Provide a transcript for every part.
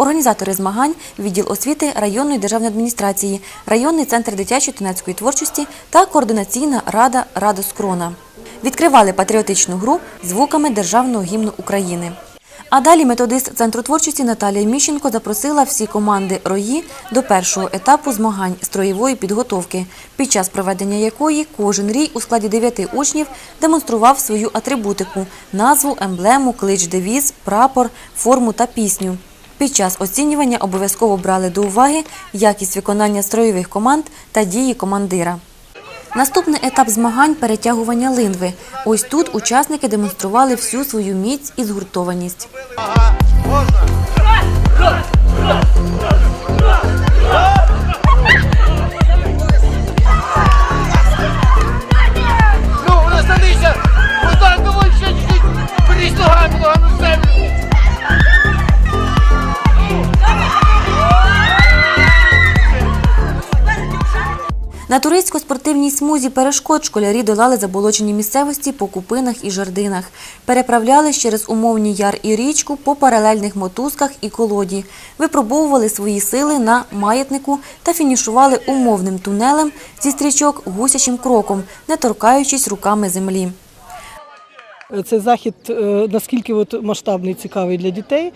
Організатори змагань відділ освіти районної державної адміністрації, районний центр дитячої та юнацької творчості та координаційна рада Радос Крона. Відкривали патріотичну гру звуками державного гімну України. А далі методист центру творчості Наталія Міщенко запросила всі команди РОї до першого етапу змагань строєвої підготовки, під час проведення якої кожен рій у складі дев'яти учнів демонстрував свою атрибутику – назву, емблему, клич, девіз, прапор, форму та пісню. Під час оцінювання обов'язково брали до уваги якість виконання строєвих команд та дії командира. Наступний етап змагань – перетягування линви. Ось тут учасники демонстрували всю свою міць і згуртованість. На туристсько-спортивній смузі перешкод школярі долали заболочені місцевості по купинах і жердинах. Переправлялись через умовні яр і річку по паралельних мотузках і колоді. Випробовували свої сили на маятнику та фінішували умовним тунелем зі стрічок гусячим кроком, не торкаючись руками землі. Це захід е, наскільки масштабний, цікавий для дітей.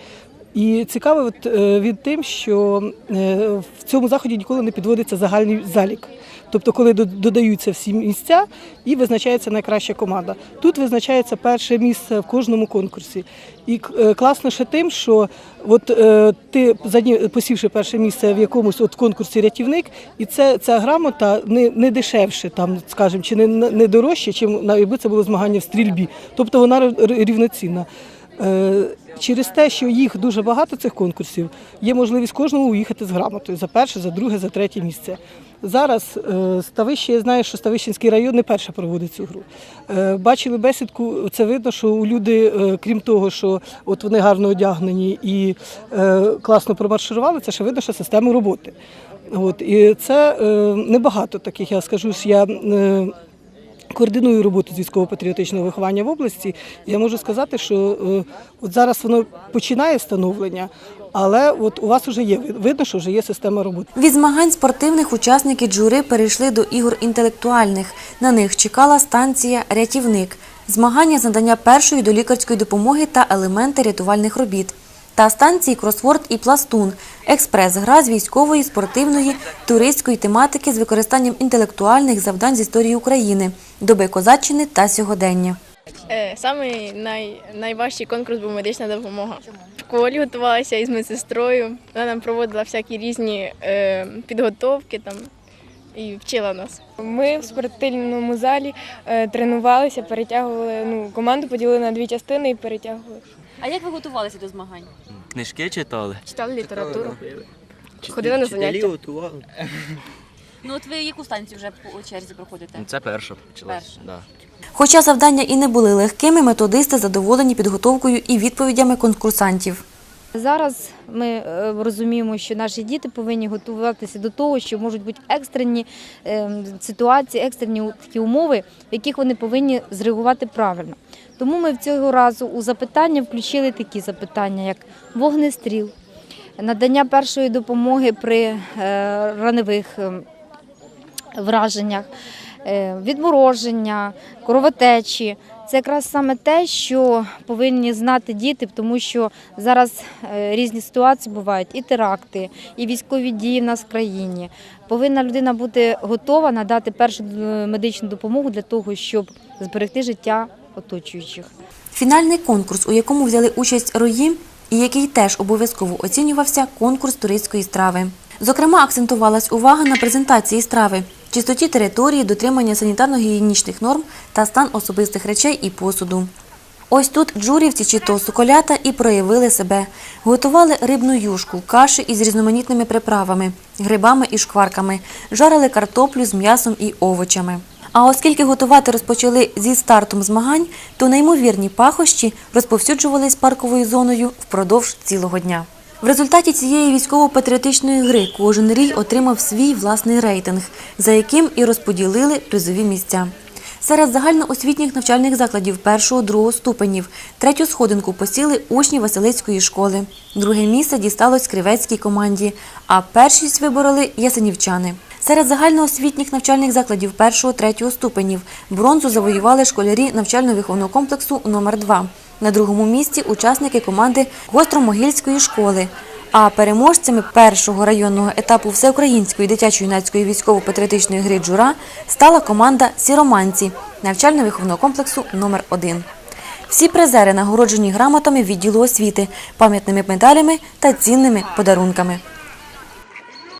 І цікавий е, від тим, що е, в цьому заході ніколи не підводиться загальний залік. Тобто, коли додаються всі місця і визначається найкраща команда. Тут визначається перше місце в кожному конкурсі. І е, класно ще тим, що от ти посівши перше місце в якомусь от конкурсі рятівник, і це ця грамота не, не дешевше, там, скажімо, чи не, не дорожче, чим якби це було змагання в стрільбі. Тобто вона рівноцінна. Е, Через те, що їх дуже багато цих конкурсів, є можливість кожному уїхати з грамотою за перше, за друге, за третє місце. Зараз е, Ставище, я знаю, що Ставищенський район не перше проводить цю гру. Е, Бачили бесідку, це видно, що у люди, крім того, що от вони гарно одягнені і класно промарширували, це ще видно, що система роботи. От, і це небагато таких, я скажу, я. Координую роботу з військово-патріотичного виховання в області. Я можу сказати, що е, от зараз воно починає становлення, але от у вас вже є видно, що вже є система роботи. Від змагань спортивних учасники джури перейшли до ігор інтелектуальних. На них чекала станція «Рятівник», змагання з надання першої долікарської допомоги та елементи рятувальних робіт. Та станції «Кросворд» і «Пластун» – експрес-гра з військової, спортивної, туристської тематики з використанням інтелектуальних завдань з історії України, доби козаччини та сьогодення. Е, Самий най, найважчий конкурс був медична допомога. В школі готувалася із медсестрою. Вона нам проводила всякі різні е, підготовки там і вчила нас. Ми в спортивному залі е, тренувалися, перетягували ну, команду поділили на дві частини і перетягували. А як ви готувалися до змагань? Книжки читали. Читали літературу, ходили на заняття. Ну от ви яку станцію вже по черзі проходите? Це перша почалася. Перша. Да. Хоча завдання і не були легкими, методисти задоволені підготовкою і відповідями конкурсантів. Зараз ми е, розуміємо, що наші діти повинні готуватися до того, що можуть бути екстрені е, ситуації, екстрені такі умови, в яких вони повинні зреагувати правильно. Тому ми в цього разу у запитання включили такі запитання, як вогнестріл, надання першої допомоги при е, раневих е, враженнях, відмороження, кровотечі. Це якраз саме те, що повинні знати діти, тому що зараз е, різні ситуації бувають, і теракти, і військові дії в нас в країні. Повинна людина бути готова надати першу е, медичну допомогу для того, щоб зберегти життя оточуючих. Фінальний конкурс, у якому взяли участь рої, і який теж обов'язково оцінювався конкурс туристської страви. Зокрема, акцентувалась увага на презентації страви, чистоті території, дотримання санітарно-гігієнічних норм та стан особистих речей і посуду. Ось тут джурівці чи то соколята і проявили себе. Готували рибну юшку, каші із різноманітними приправами, грибами і шкварками, жарили картоплю з м'ясом і овочами. А оскільки готувати розпочали зі стартом змагань, то неймовірні пахощі розповсюджувались парковою зоною впродовж цілого дня. В результаті цієї військово-патріотичної гри кожен рій отримав свій власний рейтинг, за яким і розподілили призові місця. Серед загальноосвітніх навчальних закладів першого-другого ступенів третю сходинку посіли учні Василицької школи. Друге місце дісталось кривецькій команді, а першість вибороли ясенівчани. Серед загальноосвітніх навчальних закладів першого-третього ступенів бронзу завоювали школярі навчально-виховного комплексу номер 2 На другому місці учасники команди Гостромогильської школи. А переможцями першого районного етапу всеукраїнської дитячо-юнацької військово-патріотичної гри «Джура» стала команда Сіроманці навчально-виховного комплексу номер 1 Всі призери нагороджені грамотами відділу освіти, пам'ятними медалями та цінними подарунками.